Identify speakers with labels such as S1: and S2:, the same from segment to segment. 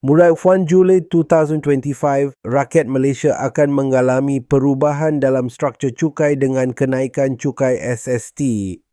S1: Mulai 1 Julai 2025, rakyat Malaysia akan mengalami perubahan dalam struktur cukai dengan kenaikan cukai SST,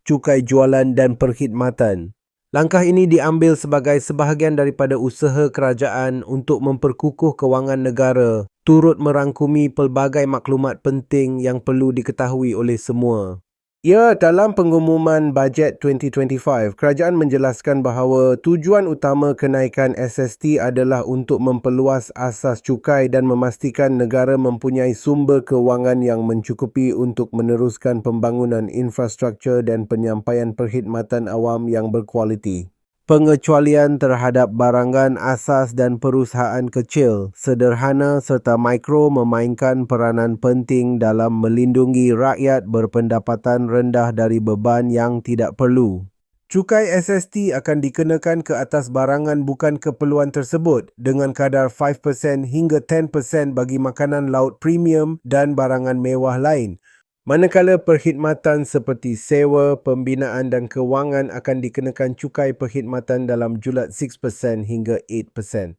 S1: cukai jualan dan perkhidmatan. Langkah ini diambil sebagai sebahagian daripada usaha kerajaan untuk memperkukuh kewangan negara, turut merangkumi pelbagai maklumat penting yang perlu diketahui oleh semua. Ya, dalam pengumuman bajet 2025, kerajaan menjelaskan bahawa tujuan utama kenaikan SST adalah untuk memperluas asas cukai dan memastikan negara mempunyai sumber kewangan yang mencukupi untuk meneruskan pembangunan infrastruktur dan penyampaian perkhidmatan awam yang berkualiti pengecualian terhadap barangan asas dan perusahaan kecil, sederhana serta mikro memainkan peranan penting dalam melindungi rakyat berpendapatan rendah dari beban yang tidak perlu. Cukai SST akan dikenakan ke atas barangan bukan keperluan tersebut dengan kadar 5% hingga 10% bagi makanan laut premium dan barangan mewah lain Manakala perkhidmatan seperti sewa, pembinaan dan kewangan akan dikenakan cukai perkhidmatan dalam julat 6% hingga 8%.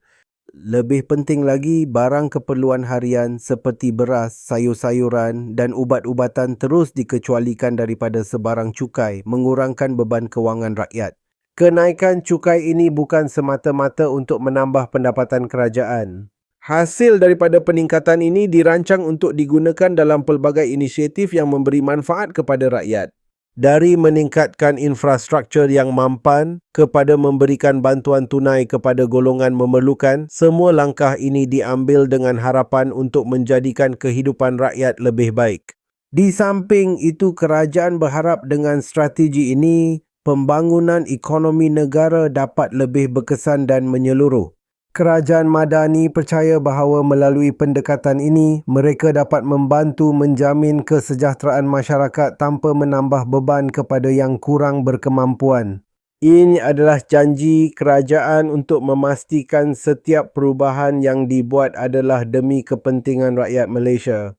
S1: Lebih penting lagi, barang keperluan harian seperti beras, sayur-sayuran dan ubat-ubatan terus dikecualikan daripada sebarang cukai mengurangkan beban kewangan rakyat. Kenaikan cukai ini bukan semata-mata untuk menambah pendapatan kerajaan. Hasil daripada peningkatan ini dirancang untuk digunakan dalam pelbagai inisiatif yang memberi manfaat kepada rakyat. Dari meningkatkan infrastruktur yang mampan kepada memberikan bantuan tunai kepada golongan memerlukan, semua langkah ini diambil dengan harapan untuk menjadikan kehidupan rakyat lebih baik. Di samping itu, kerajaan berharap dengan strategi ini, pembangunan ekonomi negara dapat lebih berkesan dan menyeluruh. Kerajaan Madani percaya bahawa melalui pendekatan ini, mereka dapat membantu menjamin kesejahteraan masyarakat tanpa menambah beban kepada yang kurang berkemampuan. Ini adalah janji kerajaan untuk memastikan setiap perubahan yang dibuat adalah demi kepentingan rakyat Malaysia.